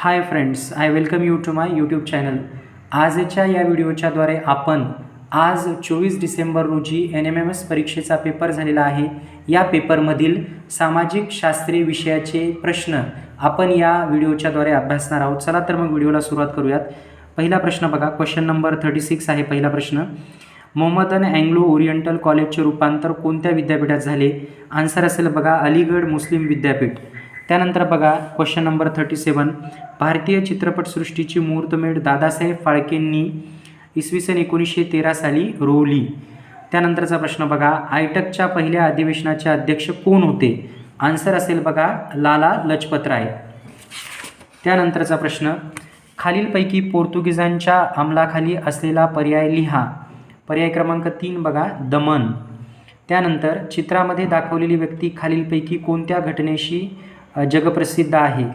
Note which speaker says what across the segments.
Speaker 1: Hi friends I welcome you to my YouTube channel आजच्या या व्हिडिओच्याद्वारे आपण आज चोवीस डिसेंबर रोजी एन एम एम एस परीक्षेचा पेपर झालेला आहे. या पेपरमधील सामाजिक शास्त्रीय विषयाचे प्रश्न आपण या व्हिडिओच्याद्वारे अभ्यासणार आहोत. चला तर मग व्हिडिओला सुरुवात करूयात. पहिला प्रश्न बघा क्वेश्चन नंबर थर्टी सिक्स आहे पहिला प्रश्न. मोहम्मदन अँग्लो ओरिएंटल कॉलेजचे रूपांतर कोणत्या विद्यापीठात झाले? आन्सर असेल बघा अलीगड मुस्लिम विद्यापीठ. त्यानंतर बघा क्वेश्चन नंबर थर्टी सेवन भारतीय चित्रपटसृष्टीची मुहूर्तमेढ दादासाहेब फाळकेंनी इसवी सन एकोणीसशे तेरा साली रोवली. त्यानंतरचा प्रश्न बघा आयटकच्या पहिल्या अधिवेशनाचे अध्यक्ष कोण होते? आन्सर असेल बघा लाला लजपतराय. त्यानंतरचा प्रश्न खालीलपैकी पोर्तुगीजांच्या अंमलाखाली असलेला पर्याय लिहा. पर्याय क्रमांक तीन बघा दमन. त्यानंतर चित्रामध्ये दाखवलेली व्यक्ती खालीलपैकी कोणत्या घटनेशी जगप्रसिद्ध आहे.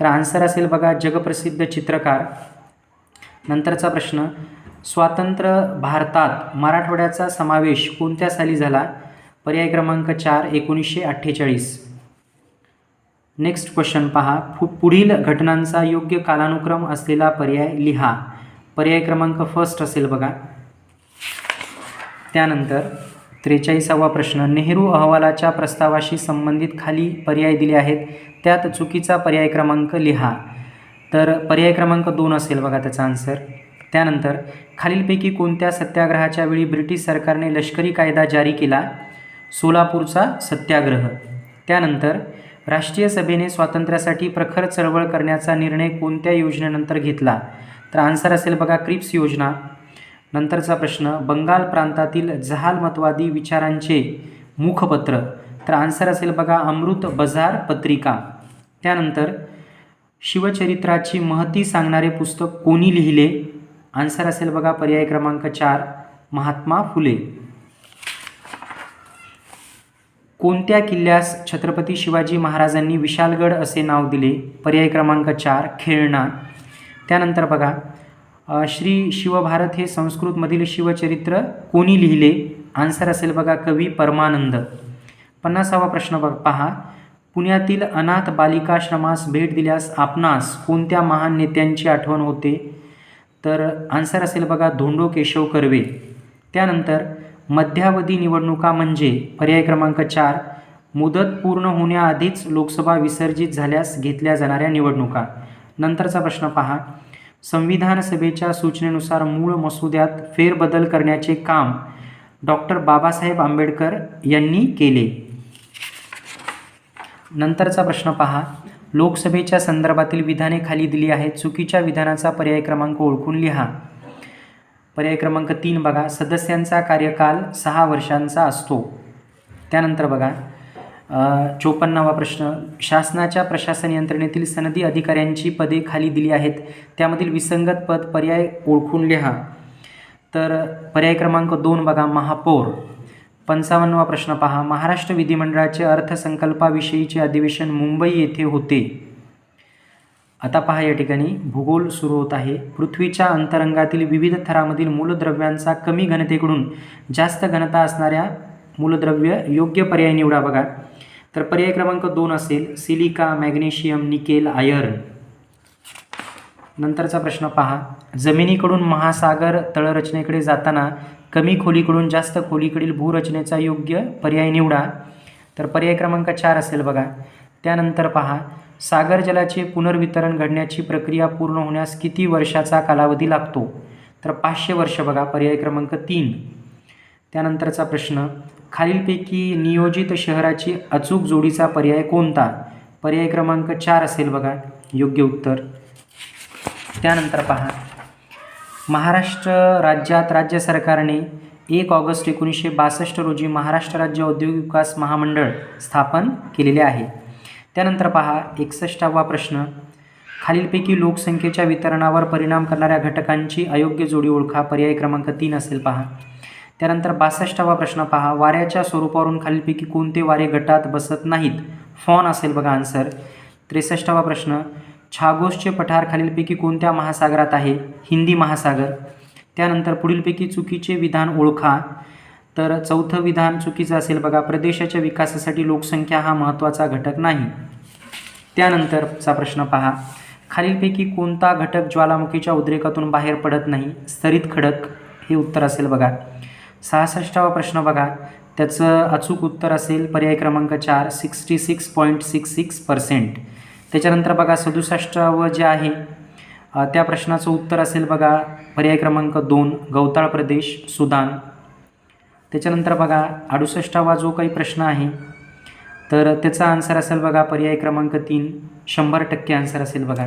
Speaker 1: तर आन्सर असेल बघा जगप्रसिद्ध चित्रकार. नंतरचा प्रश्न स्वातंत्र्य भारतात मराठवाड्याचा समावेश कोणत्या साली झाला? पर्याय क्रमांक चार एकोणीसशे अठ्ठेचाळीस. नेक्स्ट क्वेश्चन पहा. पु पुढील घटनांचा योग्य कालानुक्रम असलेला पर्याय लिहा. पर्याय क्रमांक फर्स्ट असेल बघा. त्यानंतर त्रेचाळीसावा प्रश्न. नेहरू अहवालाच्या प्रस्तावाशी संबंधित खाली पर्याय दिले आहेत. त्यात चुकीचा पर्याय क्रमांक लिहा. तर पर्याय क्रमांक दोन असेल बघा त्याचा आन्सर त्यानंतर खालीलपैकी कोणत्या सत्याग्रहाच्या वेळी ब्रिटिश सरकारने लष्करी कायदा जारी केला? सोलापूरचा सत्याग्रह. त्यानंतर राष्ट्रीय सभेने स्वातंत्र्यासाठी प्रखर चळवळ करण्याचा निर्णय कोणत्या योजनेनंतर घेतला? तर आन्सर असेल बघा क्रिप्स योजना. नंतरचा प्रश्न बंगाल प्रांतातील जहालमतवादी विचारांचे मुखपत्र. तर आन्सर असेल बघा अमृत बजार पत्रिका. त्यानंतर शिवचरित्राची महती सांगणारे पुस्तक कोणी लिहिले? आन्सर असेल बघा पर्याय क्रमांक चार महात्मा फुले. कोणत्या किल्ल्यास छत्रपती शिवाजी महाराजांनी विशालगड असे नाव दिले? पर्याय क्रमांक चार खेळणा. त्यानंतर बघा श्री शिवभारत हे संस्कृतमधील शिवचरित्र कोणी लिहिले? आन्सर असेल बघा कवी परमानंद. पन्नासावा प्रश्न बघ पहा. पुण्यातील अनाथ बालिकाश्रमास भेट दिल्यास आपणास कोणत्या महान नेत्यांची आठवण होते? तर आन्सर असेल बघा धोंडो केशव कर्वे. त्यानंतर मध्यावधी निवडणुका म्हणजे पर्याय क्रमांक चार मुदत पूर्ण होण्याआधीच लोकसभा विसर्जित झाल्यास घेतल्या जाणाऱ्या निवडणुका. नंतरचा प्रश्न पहा. संविधान सभेच्या सूचनेनुसार मूळ मसुद्यात फेरबदल करण्याचे काम डॉक्टर बाबासाहेब आंबेडकर यांनी केले. नंतरचा प्रश्न पहा. लोकसभेच्या संदर्भातील विधाने खाली दिली आहेत. चुकीच्या विधानाचा पर्याय क्रमांक ओळखून लिहा. पर्याय क्रमांक तीन बघा. सदस्यांचा कार्यकाल सहा वर्षांचा असतो. त्यानंतर बघा. चोपन्नावा प्रश्न. शासनाच्या प्रशासन यंत्रणेतील सनदी अधिकाऱ्यांची पदे खाली दिली आहेत. त्यामधील विसंगत पद पर्याय ओळखून लिहा. तर पर्याय क्रमांक दोन बघा महापौर. पंचावन्नवा प्रश्न पहा. महाराष्ट्र विधिमंडळाचे अर्थसंकल्पाविषयीचे अधिवेशन मुंबई येथे होते. आता पहा या ठिकाणी. भूगोल सुरू होत आहे. पृथ्वीच्या अंतरंगातील विविध थरामधील मूलद्रव्यांचा कमी घनतेकडून जास्त घनता असणाऱ्या मूलद्रव्य योग्य पर्याय निवडा बघा. तर पर्याय क्रमांक दोन असेल सिलिका मॅग्नेशियम निकेल आयर्न. नंतरचा प्रश्न पहा. जमिनीकडून महासागर तळरचनेकडे जाताना कमी खोलीकडून जास्त खोलीकडील भूरचनेचा योग्य पर्याय निवडा. तर पर्याय क्रमांक चार असेल बघा. त्यानंतर पहा. सागर जलाचे पुनर्वितरण घडण्याची प्रक्रिया पूर्ण होण्यास किती वर्षाचा कालावधी लागतो? तर पाचशे वर्ष बघा. पर्याय क्रमांक तीन. त्यानंतरचा प्रश्न. खालीलपैकी नियोजित शहराची अचूक जोडीचा पर्याय कोणता? पर्याय क्रमांक चार असेल बघा. योग्य उत्तर. त्यानंतर पहा. महाराष्ट्र राज्यात राज्य सरकारने एक ऑगस्ट एकोणीसशे बासष्ट रोजी महाराष्ट्र राज्य औद्योगिक विकास महामंडळ स्थापन केलेले आहे. त्यानंतर पहा. एकसष्टावा प्रश्न. खालीलपैकी लोकसंख्येच्या वितरणावर परिणाम करणाऱ्या घटकांची अयोग्य जोडी ओळखा. पर्याय क्रमांक तीन असेल पहा. त्यानंतर बासष्टावा प्रश्न पहा. वाऱ्याच्या स्वरूपावरून खालीलपैकी कोणते वारे गटात बसत नाहीत? फॉन असेल बघा आन्सर त्रेसष्टावा प्रश्न. छागोसचे पठार खालीलपैकी कोणत्या महासागरात आहे? हिंदी महासागर. त्यानंतर पुढीलपैकी चुकीचे विधान ओळखा. तर चौथं विधान चुकीचं असेल बघा. प्रदेशाच्या विकासासाठी लोकसंख्या हा महत्त्वाचा घटक नाही. त्यानंतरचा प्रश्न पहा. खालीलपैकी कोणता घटक ज्वालामुखीच्या उद्रेकातून बाहेर पडत नाही? स्तरित खडक. हे उत्तर असेल बघा. सहासष्टावा प्रश्न बघा. त्याचं अचूक उत्तर असेल पर्याय क्रमांक चार sixty six point six six percent त्याच्यानंतर बघा सदुसष्टावं जे आहे त्या प्रश्नाचं उत्तर असेल बघा पर्याय क्रमांक दोन गवताळ प्रदेश सुदान. त्याच्यानंतर बघा अडुसष्टावा जो काही प्रश्न आहे तर त्याचा आन्सर असेल बघा पर्याय क्रमांक तीन शंभर टक्के आन्सर असेल बघा.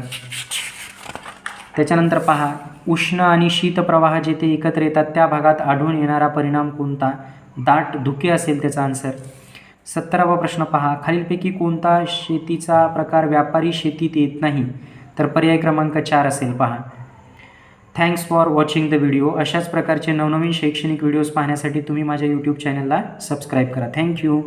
Speaker 1: त्याच्यानंतर पहा उष्ण आणि शीत प्रवाह जेथे एकत्र येतात त्या भागात आढळून येणारा परिणाम कोणता? दाट धुके असेल त्याचा आन्सर सत्तरावा प्रश्न पहा. खालीलपैकी कोणता शेतीचा प्रकार व्यापारी शेतीत येत नाही? तर पर्याय क्रमांक चार असेल पहा. Thanks for watching the video अशाच प्रकारचे नवनवीन शैक्षणिक व्हिडिओज पाहण्यासाठी तुम्ही माझ्या यूट्यूब चॅनलला सबस्क्राईब करा. थँक्यू